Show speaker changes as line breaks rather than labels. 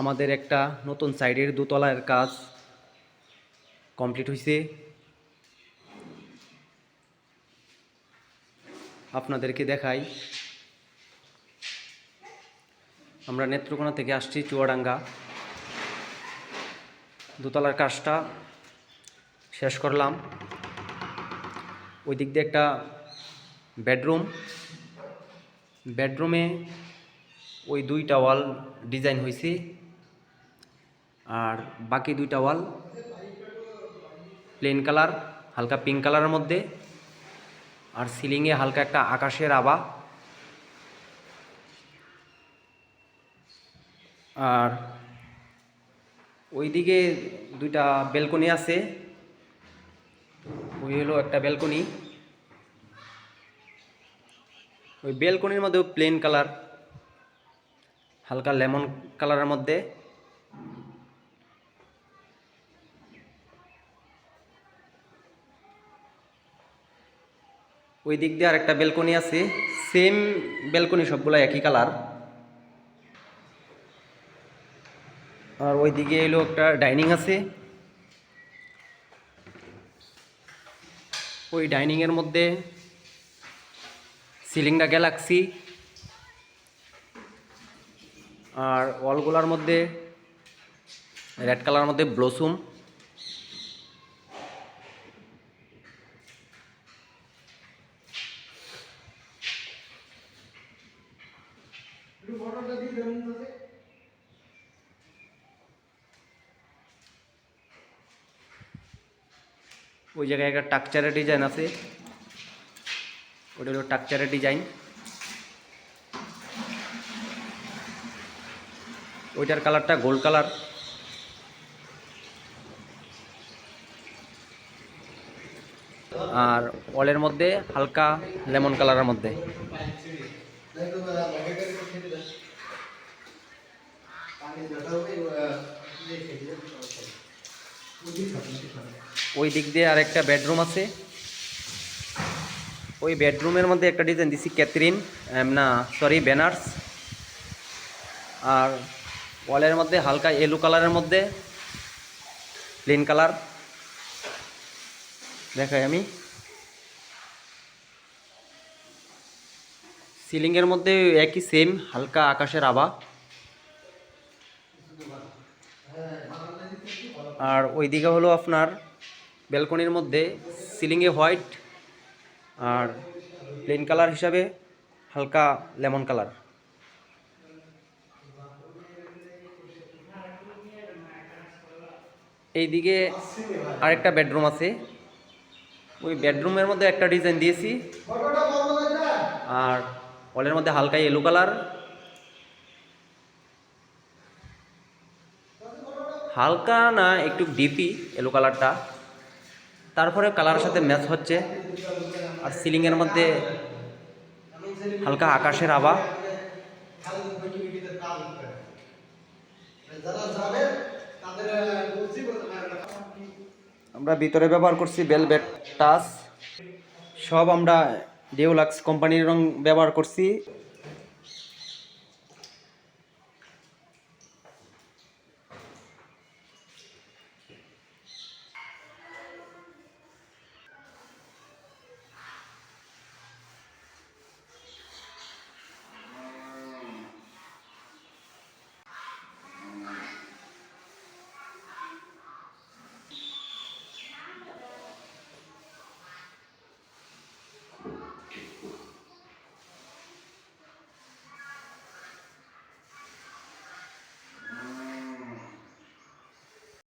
আমাদের একটা নতুন সাইডের দোতলার কাজ কমপ্লিট হয়েছে আপনাদেরকে দেখাই। আমরা নেত্রকোনা থেকে আসছি চুয়াডাঙ্গা। দোতলার কাজটা শেষ করলাম। ওই দিক দিয়ে একটা বেডরুম। বেডরুমে ওই দুইটা ওয়াল ডিজাইন হয়েছে আর বাকি দুইটা ওয়াল প্লেন কালার হালকা পিঙ্ক কালারের মধ্যে। আর সিলিংয়ে হালকা একটা আকাশের আভা। আর ওইদিকে দুইটা বেলকনি আছে। ওই হলো একটা বেলকনি ওই বেলকনির মধ্যে প্লেন কালার হালকা লেমন কালারের মধ্যে। ওই দিক দিয়ে আর একটা বেলকনি আছে সেম বেলকনি সবগুলো একই কালার আর ওই দিকে এলো একটা ডাইনিং আছে। ওই ডাইনিংয়ের মধ্যে সিলিংটা গ্যালাক্সি আর ওয়ালগুলার মধ্যে রেড কালারের মধ্যে ব্লসুম ওই জায়গায় একটা টাকচারের ডিজাইন আছে। ওটা হলো টাকচারের ডিজাইন ওইটার কালারটা গোল্ড কালার আর ওয়ালের মধ্যে হালকা লেমন কালারের মধ্যে। ওই দিক দিয়ে আরেকটা বেডরুম আছে। ওই বেডরুমের মধ্যে একটা ডিজাইন দিছি ক্যাথরিন না সরি ব্যানার্স আর ওয়ালের মধ্যে হালকা ইয়েলো কালারের মধ্যে প্লেন কালার দেখাই আমি। সিলিংয়ের মধ্যে একই সেম হালকা আকাশের আভা। আর ওইদিকে হলো আপনার ব্যালকনির মধ্যে সিলিংয়ে হোয়াইট আর প্লেন কালার হিসাবে হালকা লেমন কালার। এইদিকে আরেকটা বেডরুম আছে। ওই বেডরুমের মধ্যে একটা ডিজাইন দিয়েছি। আর ওয়ালের মধ্যে হালকা ইয়েলো কালার। হালকা না, একটু ডিপি এলো কালারটা। তারপরে কালারের সাথে ম্যাচ হচ্ছে। আর সিলিংয়ের মধ্যে হালকা আকাশের আভা। আমরা ভিতরে ব্যবহার করছি বেলভেট টাচ সব আমরা ডিওলাক্স কোম্পানির রং ব্যবহার করছি।